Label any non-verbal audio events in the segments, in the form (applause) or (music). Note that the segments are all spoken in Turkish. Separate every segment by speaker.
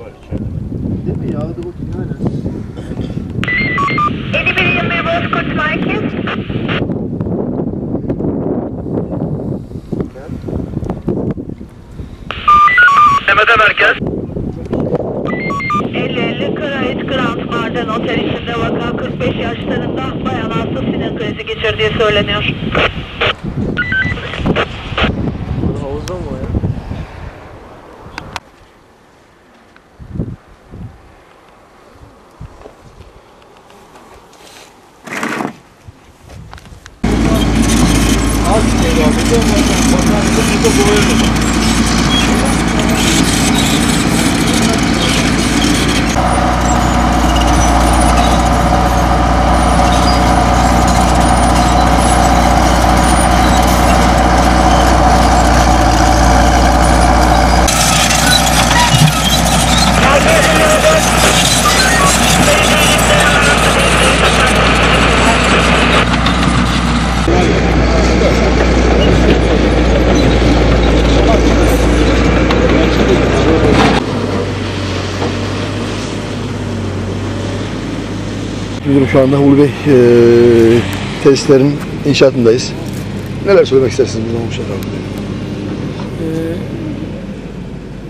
Speaker 1: var içeride.
Speaker 2: Değil mi? Yağdı bu yani.
Speaker 3: 51 Bozkurt Merkez.
Speaker 4: Demede merkez.
Speaker 3: 50-50 Kırayet Grand Marden Otel içinde vaka 45 yaşlarında bayan hasta sinir krizi geçirdiği söyleniyor.
Speaker 2: Yeah. Müdürüm şu anda Ulu Bey e, tesislerin inşaatındayız. Neler söylemek istersiniz bu olmuş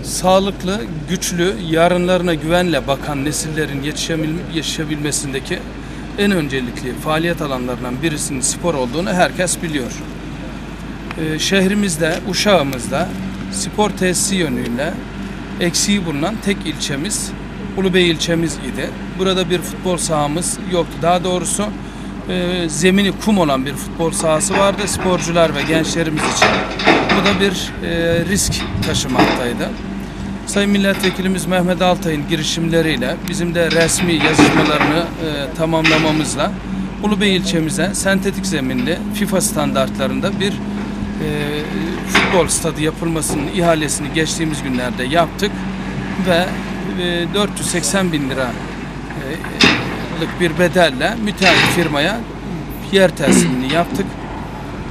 Speaker 5: sağlıklı, güçlü, yarınlarına güvenle bakan nesillerin yetişebil- yetişebilmesindeki en öncelikli faaliyet alanlarından birisinin spor olduğunu herkes biliyor. Ee, şehrimizde, Uşağımızda spor tesisi yönüyle eksiği bulunan tek ilçemiz Ulubey ilçemiz idi. Burada bir futbol sahamız yoktu. Daha doğrusu e, zemini kum olan bir futbol sahası vardı sporcular ve gençlerimiz için. Bu da bir e, risk taşımaktaydı. Sayın Milletvekilimiz Mehmet Altay'ın girişimleriyle bizim de resmi yazışmalarını e, tamamlamamızla Ulubey ilçemize sentetik zeminli FIFA standartlarında bir e, futbol stadı yapılmasının ihalesini geçtiğimiz günlerde yaptık ve 480 bin lira e, lık bir bedelle müteahhit firmaya yer teslimini (clears throat) yaptık.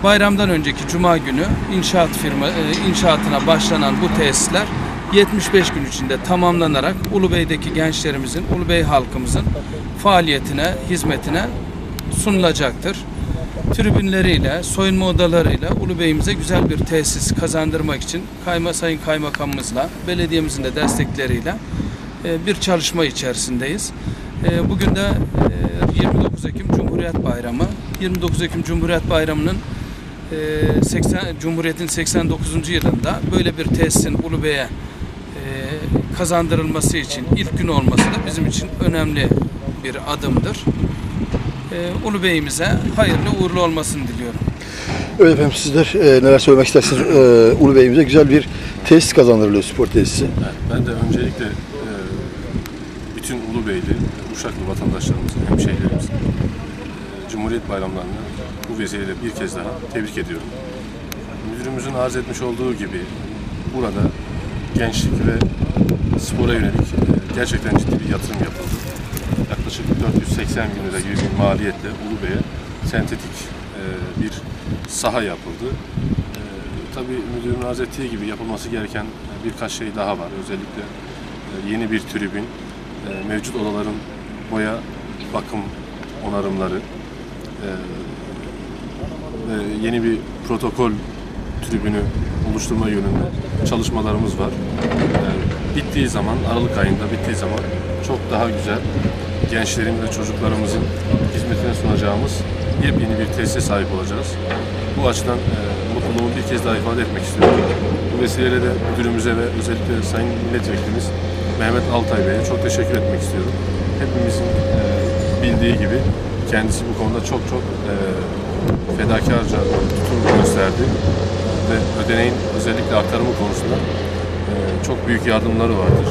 Speaker 5: Bayramdan önceki cuma günü inşaat firma e, inşaatına başlanan bu tesisler 75 gün içinde tamamlanarak Ulubey'deki gençlerimizin, Ulubey halkımızın faaliyetine, hizmetine sunulacaktır. Tribünleriyle, soyunma odalarıyla Ulubey'imize güzel bir tesis kazandırmak için Kayma Sayın Kaymakamımızla, belediyemizin de destekleriyle e, bir çalışma içerisindeyiz. E, Bugün de e, 29 Ekim Cumhuriyet Bayramı. 29 Ekim Cumhuriyet Bayramı'nın e, 80 Cumhuriyet'in 89. yılında böyle bir tesisin Ulubey'e e, kazandırılması için ilk gün olması da bizim için önemli bir adımdır. E, Ulubey'imize hayırlı uğurlu olmasını diliyorum.
Speaker 2: Evet efendim sizler e, neler söylemek istersiniz? E, Ulu Bey'imize güzel bir tesis kazandırılıyor spor tesisi.
Speaker 1: Evet, ben de öncelikle e, bütün Ulubeyli, Uşaklı vatandaşlarımızın, hemşehrilerimizin e, Cumhuriyet bayramlarını bu vesileyle bir kez daha tebrik ediyorum. Müdürümüzün arz etmiş olduğu gibi burada gençlik ve spora yönelik e, gerçekten ciddi bir yatırım yapıldı. Yaklaşık 480 bin lira gibi bir maliyetle Ulubey'e sentetik e, bir saha yapıldı. Tabii müdürün arz ettiği gibi yapılması gereken birkaç şey daha var. Özellikle yeni bir tribün, e, mevcut odaların boya bakım onarımları e, ve yeni bir protokol tribünü oluşturma yönünde çalışmalarımız var. E, bittiği zaman, Aralık ayında bittiği zaman çok daha güzel gençlerin ve çocuklarımızın hizmetine sunacağımız yepyeni bir tesise sahip olacağız. Bu açıdan e, mutluluğumu bir kez daha ifade etmek istiyorum. Bu vesileyle de müdürümüze ve özellikle Sayın Milletvekilimiz Mehmet Altay Bey'e çok teşekkür etmek istiyorum. Hepimizin e, bildiği gibi kendisi bu konuda çok çok e, fedakarca tutum gösterdi ve ödeneğin özellikle aktarımı konusunda e, çok büyük yardımları vardır.